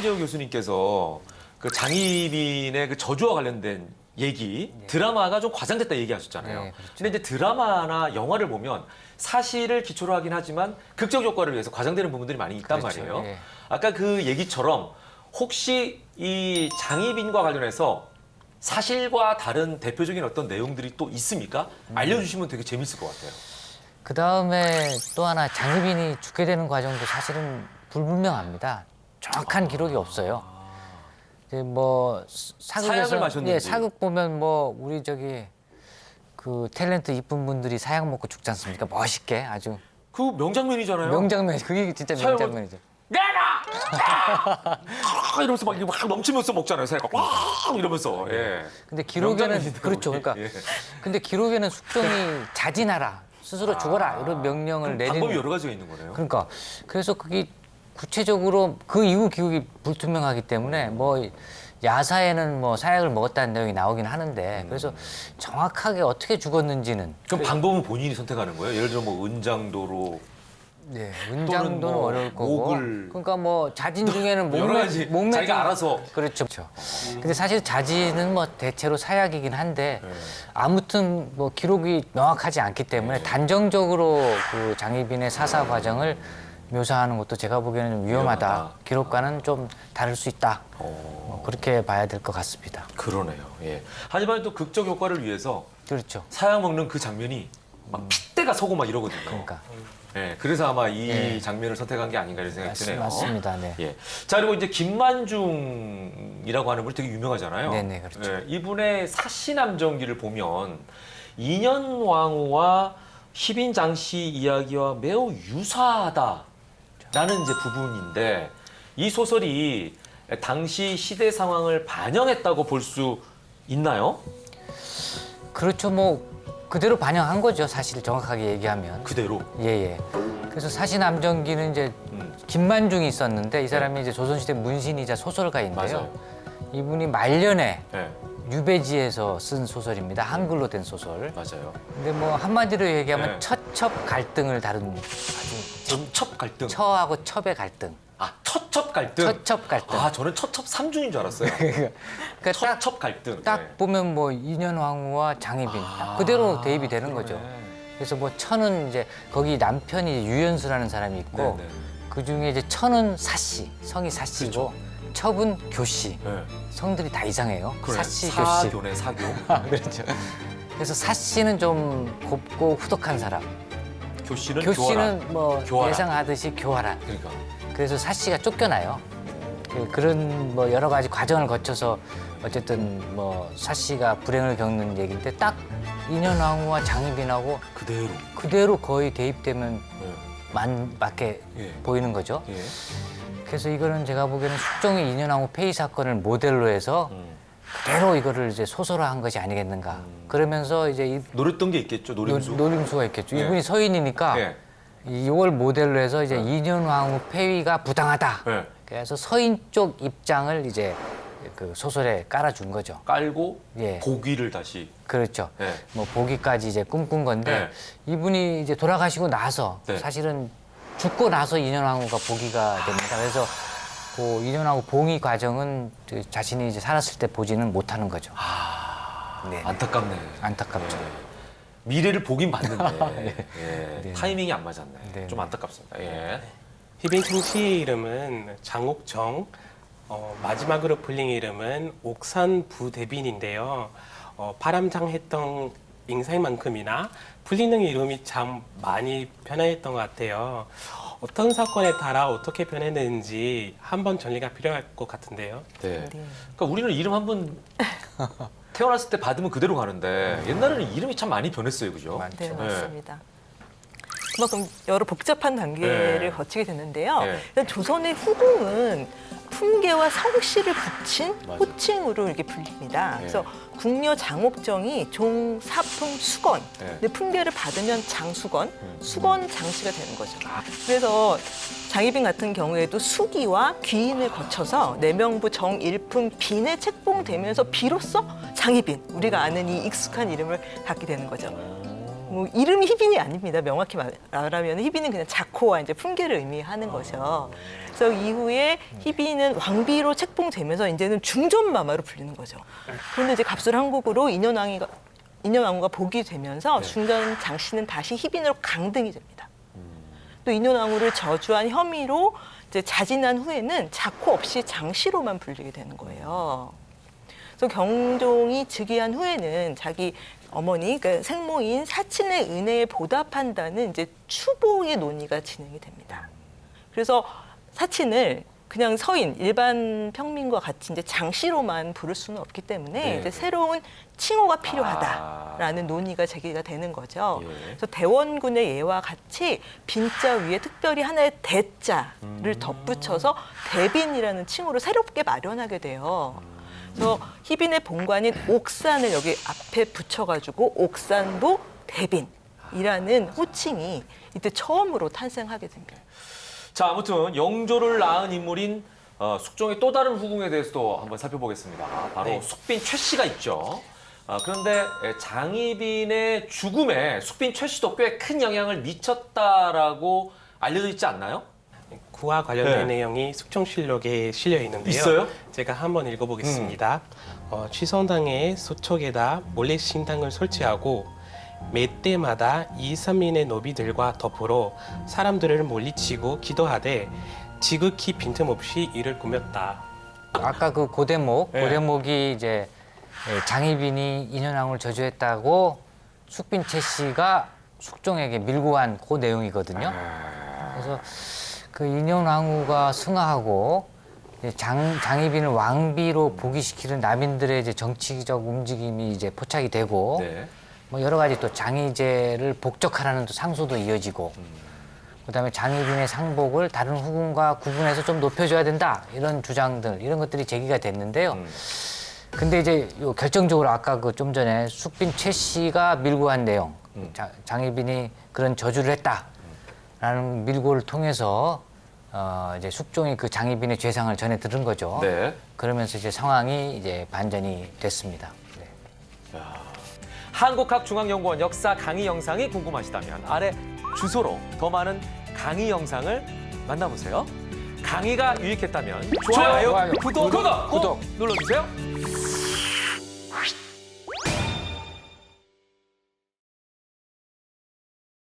한재호 교수님께서 그 장희빈의 그 저주와 관련된 얘기 드라마가 좀 과장됐다 얘기하셨잖아요. 네, 그렇죠. 근데 이제 드라마나 영화를 보면 사실을 기초로 하긴 하지만 극적 효과를 위해서 과장되는 부분들이 많이 있단 그렇죠. 말이에요. 예. 아까 그 얘기처럼 혹시 이 장희빈과 관련해서 사실과 다른 대표적인 어떤 내용들이 또 있습니까? 음. 알려주시면 되게 재밌을 것 같아요. 그 다음에 또 하나 장희빈이 죽게 되는 과정도 사실은 불분명합니다. 정확한 기록이 없어요. 이제 뭐 사극에서 사약을 마셨는지. 예, 사극 보면 뭐 우리 저기 그 탤런트 이쁜 분들이 사약 먹고 죽지 않습니까? 멋있게 아주 그 명장면이잖아요. 명장면 그게 진짜 사약을- 명장면이죠. 내놔! 아, 이러면서 막, 막 넘치면서 먹잖아요. 사이가 와 이러면서. 예. 근데 기록에는 명장면이네요, 그렇죠. 그러니까 예. 근데 기록에는 숙종이 자진하라 스스로 죽어라 이런 명령을 내리는 방법이 여러 가지가 있는 거네요. 그러니까 그래서 그게 구체적으로 그 이후 기록이 불투명하기 때문에 뭐 야사에는 뭐 사약을 먹었다는 내용이 나오긴 하는데 그래서 정확하게 어떻게 죽었는지는 그럼 방법은 본인이 선택하는 거예요? 예를 들어 뭐 은장도로 네, 은장도는 뭐 어려울 거고 목을 그러니까 뭐 자진 중에는 여러 가지 목매 자기가 알아서 그렇죠. 그렇죠. 근데 사실 자진은 뭐 대체로 사약이긴 한데 네. 아무튼 뭐 기록이 명확하지 않기 때문에 단정적으로 그 장희빈의 사사 과정을 묘사하는 것도 제가 보기에는 좀 위험하다. 위험하다. 기록과는 좀 다를 수 있다. 어, 뭐 그렇게 봐야 될 것 같습니다. 그러네요. 예. 하지만 또 극적 효과를 위해서 그렇죠. 사약 먹는 그 장면이 막 핏대가 서고 막 이러거든요. 그러니까 예. 그래서 아마 이 예. 장면을 선택한 게 아닌가 이런 생각이 맞, 드네요. 맞습니다. 네. 예. 자 그리고 이제 김만중이라고 하는 분이 되게 유명하잖아요. 네네, 그렇죠. 예, 이분의 사시남정기를 보면 인현왕후와 희빈장씨 이야기와 매우 유사하다 라는 이제 부분인데 이 소설이 당시 시대 상황을 반영했다고 볼 수 있나요? 그렇죠. 뭐 그대로 반영한 거죠. 사실 정확하게 얘기하면. 그대로. 예 예. 그래서 사시남정기는 이제 음. 김만중이 있었는데 이 사람이 이제 조선시대 문신이자 소설가인데요. 맞아요. 이분이 말년에 예, 유배지에서 쓴 소설입니다. 한글로 된 소설. 맞아요. 근데 뭐 한마디로 얘기하면 네. 처첩 갈등을 다룬 아주 첩첩 갈등. 처하고 첩의 갈등. 아, 처첩 갈등. 처첩 갈등. 아, 저는 처첩 삼중인 줄 알았어요. 그러니까 딱, 처첩 갈등. 딱 네. 보면 뭐 인현왕후와 장희빈 아, 딱 그대로 대입이 되는 거죠. 그러네. 그래서 뭐 천은 이제 거기 남편이 유연수라는 사람이 있고 네, 네. 그 중에 이제 천은 사씨 성이 사씨고 첩은 교씨 네. 성들이 다 이상해요. 그래. 사씨 교씨. 사교네 사교. 그렇죠. 그래서 사씨는 좀 곱고 후덕한 사람. 교씨는 교씨는 교활한. 뭐 교활한. 예상하듯이 교활한. 그러니까. 그래서 사 씨가 쫓겨나요. 그- 그런 뭐 여러 가지 과정을 거쳐서 어쨌든 뭐 사 씨가 불행을 겪는 얘기인데 딱 인현왕후와 장희빈하고 그대로. 그대로 거의 대입되면 예. 만 맞게 예. 보이는 거죠. 예. 그래서 이거는 제가 보기에는 숙종의 인현왕후 폐위 사건을 모델로 해서 음. 그대로 이거를 이제 소설화한 것이 아니겠는가. 그러면서 이제 이 노렸던 게 있겠죠 노림수. 노, 림수가 있겠죠. 예. 이분이 서인이니까 예. 이걸 모델로 해서 이제 인현왕후 폐위가 부당하다. 예. 그래서 서인 쪽 입장을 이제 그 소설에 깔아준 거죠. 깔고 예. 고기를 다시. 그렇죠. 예. 뭐 보기까지 이제 꿈꾼 건데 이분이 이제 돌아가시고 나서 네. 사실은 죽고 나서 인현왕후가 보기가 됩니다. 그래서 그 인현왕후 봉이 과정은 그 자신이 이제 살았을 때 보지는 못하는 거죠. 네. 안타깝네. 안타깝죠. 예. 미래를 보긴 봤는데 예. 네. 타이밍이 안 맞았네. 네. 좀 안타깝습니다. 예. 희빈청 씨의 이름은 장옥정, 어, 마지막으로 불린 이름은 옥산 부대빈인데요. 어, 파람장했던 인생만큼이나 불리는 이름이 참 많이 변화했던 것 같아요. 어떤 사건에 따라 어떻게 변했는지 한번 정리가 필요할 것 같은데요. 네. 그러니까 우리는 이름 한 번 태어났을 때 받으면 그대로 가는데 옛날에는 이름이 참 많이 변했어요, 그죠? 네, 네. 맞습니다. 그만큼 여러 복잡한 단계를 네. 거치게 됐는데요. 네. 일단 조선의 후궁은 품계와 성씨를 붙인 맞아요. 호칭으로 이렇게 불립니다. 네. 그래서 궁녀 장옥정이 종, 사품, 수건. 네. 근데 품계를 받으면 장수건, 음. 수건 장씨가 되는 거죠. 그래서 장희빈 같은 경우에도 수기와 귀인을 거쳐서 내명부 정일품 빈에 책봉되면서 비로소 장희빈 우리가 아는 이 익숙한 이름을 갖게 되는 거죠. 뭐 이름이 희빈이 아닙니다. 명확히 말- 말하면 희빈은 그냥 자코와 이제 풍계를 의미하는 거죠. 그래서 이후에 희빈은 왕비로 책봉되면서 이제는 중전마마로 불리는 거죠. 그런데 이제 갑술 한국으로 인현왕이가 인현왕후가 복이 되면서 중전 장씨는 다시 희빈으로 강등이 됩니다. 또 인현왕후를 저주한 혐의로 이제 자진한 후에는 자코 없이 장씨로만 불리게 되는 거예요. 그래서 경종이 즉위한 후에는 자기 어머니, 그러니까 생모인 사친의 은혜에 보답한다는 이제 추복의 논의가 진행이 됩니다. 그래서 사친을 그냥 서인 일반 평민과 같이 이제 장씨로만 부를 수는 없기 때문에 네. 이제 새로운 칭호가 아. 필요하다라는 논의가 제기가 되는 거죠. 예. 그래서 대원군의 예와 같이 빈자 위에 특별히 하나의 대자를 음. 덧붙여서 대빈이라는 칭호를 새롭게 마련하게 돼요. 그래서 희빈의 본관인 옥산을 여기 앞에 붙여가지고 옥산도 대빈이라는 호칭이 이때 처음으로 탄생하게 됩니다. 자, 아무튼 영조를 낳은 인물인 어, 숙종의 또 다른 후궁에 대해서도 한번 살펴보겠습니다. 바로 네. 숙빈 최 씨가 있죠. 아, 그런데 에, 장희빈의 죽음에 숙빈 최 씨도 꽤 큰 영향을 미쳤다라고 알려져 있지 않나요? 그와 관련된 네. 내용이 숙청실록에 실려 있는데요. 있어요? 제가 한번 읽어보겠습니다. 어, 취성당의 소촉에다 몰래 신당을 설치하고 매 때마다 이 삼인의 노비들과 더불어 사람들을 물리치고 기도하되 지극히 빈틈없이 이를 꾸몄다. 아까 그 고대목, 네. 고대목이 이제 예, 장희빈이 인현왕후를 저주했다고 숙빈 최 씨가 숙종에게 밀고 간그 내용이거든요. 그래서 그 인현왕후가 승하하고 장, 장희빈을 왕비로 복위시키는 남인들의 이제 정치적 움직임이 이제 포착이 되고 네. 뭐 여러 가지 또 장희제를 복적하라는 또 상소도 이어지고 그다음에 장희빈의 상복을 다른 후궁과 구분해서 좀 높여줘야 된다 이런 주장들 이런 것들이 제기가 됐는데요. 음. 근데 이제 요 결정적으로 아까 그 좀 전에 숙빈 최 씨가 밀고 간 내용 음. 자- 장희빈이 그런 저주를 했다 라는 밀고를 통해서 어 이제 숙종이 그 장희빈의 죄상을 전해 들은 거죠. 네. 그러면서 이제 상황이 이제 반전이 됐습니다. 네. 한국학중앙연구원 역사 강의 영상이 궁금하시다면 아래 주소로 더 많은 강의 영상을 만나보세요. 강의가 유익했다면 좋아요, 좋아요, 구독, 구독, 꼭 구독. 눌러주세요.